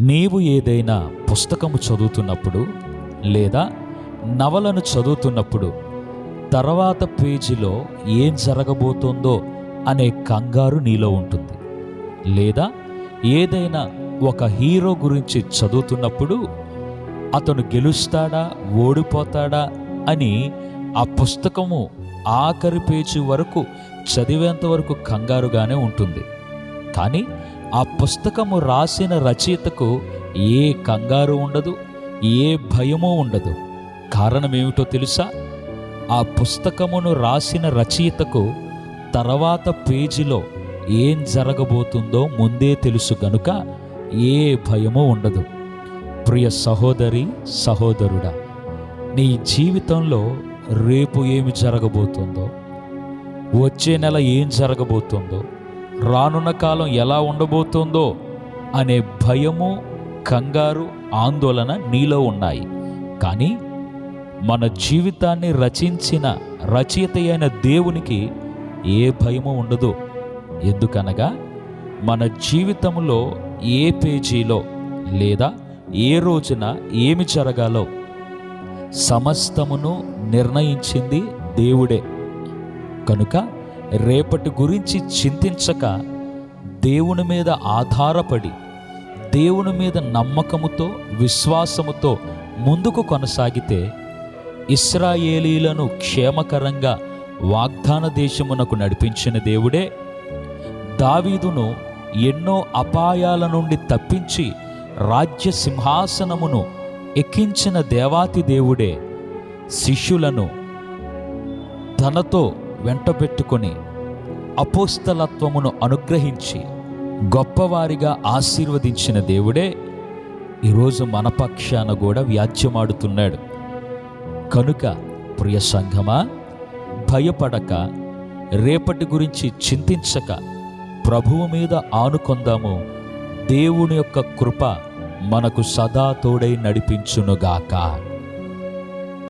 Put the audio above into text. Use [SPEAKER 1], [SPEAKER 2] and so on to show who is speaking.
[SPEAKER 1] నీవు ఏదైనా పుస్తకము చదువుతున్నప్పుడు లేదా నవలను చదువుతున్నప్పుడు తర్వాత పేజీలో ఏం జరగబోతోందో అనే కంగారు నీలో ఉంటుంది. లేదా ఏదైనా ఒక హీరో గురించి చదువుతున్నప్పుడు అతను గెలుస్తాడా ఓడిపోతాడా అని ఆ పుస్తకము ఆఖరి పేజీ వరకు చదివేంత వరకు కంగారుగానే ఉంటుంది. కానీ ఆ పుస్తకము రాసిన రచయితకు ఏ కంగారు ఉండదు ఏ భయము ఉండదు. కారణం ఏమిటో తెలుసా? ఆ పుస్తకమును రాసిన రచయితకు తర్వాత పేజీలో ఏం జరగబోతుందో ముందే తెలుసు గనుక ఏ భయము ఉండదు. ప్రియ సహోదరి సహోదరుడా నీ జీవితంలో రేపు ఏమి జరగబోతుందో వచ్చే నెల ఏం జరగబోతుందో రానున్న కాలం ఎలా ఉండబోతుందో అనే భయము కంగారు ఆందోళన నీలో ఉన్నాయి. కానీ మన జీవితాన్ని రచించిన రచయిత అయిన దేవునికి ఏ భయము ఉండదు. ఎందుకనగా మన జీవితంలో ఏ పేజీలో లేదా ఏ రోజున ఏమి జరగాలో సమస్తమును నిర్ణయించింది దేవుడే. కనుక రేపటి గురించి చింతించక దేవుని మీద ఆధారపడి దేవుని మీద నమ్మకముతో విశ్వాసముతో ముందుకు కొనసాగితే ఇస్రాయేలీలను క్షేమకరంగా వాగ్దాన దేశమునకు నడిపించిన దేవుడే. దావీదును ఎన్నో అపాయాల నుండి తప్పించి రాజ్య సింహాసనమును ఎక్కించిన దేవాతి దేవుడే. శిష్యులను తనతో వెంటబెట్టుకొని అపోస్తలత్వమును అనుగ్రహించి గొప్పవారిగా ఆశీర్వదించిన దేవుడే ఈరోజు మన పక్షాన కూడా వ్యాజ్యమాడుతున్నాడు. కనుక ప్రియ సంఘమా భయపడక రేపటి గురించి చింతించక ప్రభువు మీద ఆనుకొందాము. దేవుని యొక్క కృప మనకు సదా తోడై నడిపించునుగాక.